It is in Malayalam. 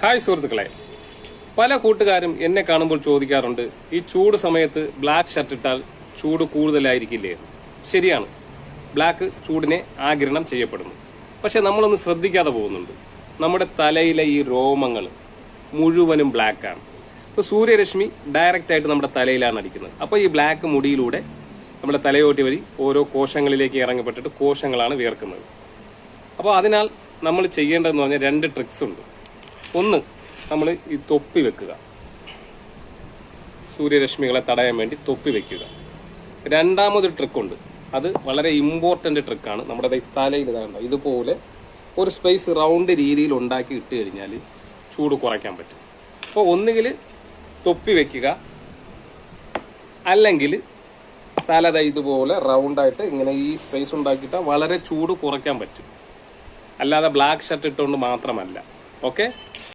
ഹായ് സുഹൃത്തുക്കളെ. പല കൂട്ടുകാരും എന്നെ കാണുമ്പോൾ ചോദിക്കാറുണ്ട് ഈ ചൂട് സമയത്ത് ബ്ലാക്ക് ഷർട്ട് ഇട്ടാൽ ചൂട് കൂടുതലായിരിക്കില്ലേ? ശരിയാണ്. ബ്ലാക്ക് ചൂടിനെ ആഗിരണം ചെയ്യപ്പെടുന്നു. പക്ഷെ നമ്മളൊന്ന് ശ്രദ്ധിക്കാതെ പോകുന്നുണ്ട്. നമ്മുടെ തലയിലെ ഈ രോമങ്ങൾ മുഴുവനും ബ്ലാക്കാണ് ഇപ്പൊ സൂര്യരശ്മി ഡയറക്റ്റ് ആയിട്ട് നമ്മുടെ തലയിലാണ് അടിക്കുന്നത്. അപ്പോൾ ഈ ബ്ലാക്ക് മുടിയിലൂടെ നമ്മുടെ തലയോട്ടി വഴി ഓരോ കോശങ്ങളിലേക്ക് ഇറങ്ങപ്പെട്ടിട്ട് കോശങ്ങളാണ് വിയർക്കുന്നത്. അപ്പോൾ അതിനാൽ നമ്മൾ ചെയ്യേണ്ടതെന്ന് പറഞ്ഞാൽ രണ്ട് ട്രിക്സ് ഉണ്ട്. ഒന്ന് നമ്മൾ ഈ തൊപ്പി വെക്കുക. സൂര്യരശ്മികളെ തടയാൻ വേണ്ടി തൊപ്പി വെക്കുക. രണ്ടാമതൊരു ട്രിക്കുണ്ട്. അത് വളരെ ഇമ്പോർട്ടന്റ് ട്രിക്കാണ്. നമ്മുടെ തലയിൽ ഇതാകണ്ട ഇതുപോലെ ഒരു സ്പേസ് റൗണ്ട് രീതിയിൽ ഉണ്ടാക്കി ഇട്ട് കഴിഞ്ഞാൽ ചൂട് കുറയ്ക്കാൻ പറ്റും. അപ്പോൾ ഒന്നുകിൽ തൊപ്പി വെക്കുക. അല്ലെങ്കിൽ തല ദാ ഇതുപോലെ റൗണ്ടായിട്ട് ഇങ്ങനെ ഈ സ്പേസ് ഉണ്ടാക്കിയിട്ട് വളരെ ചൂട് കുറയ്ക്കാൻ പറ്റും. അല്ലാതെ ബ്ലാക്ക് ഷർട്ട് ഇട്ടുകൊണ്ട് മാത്രമല്ല. okay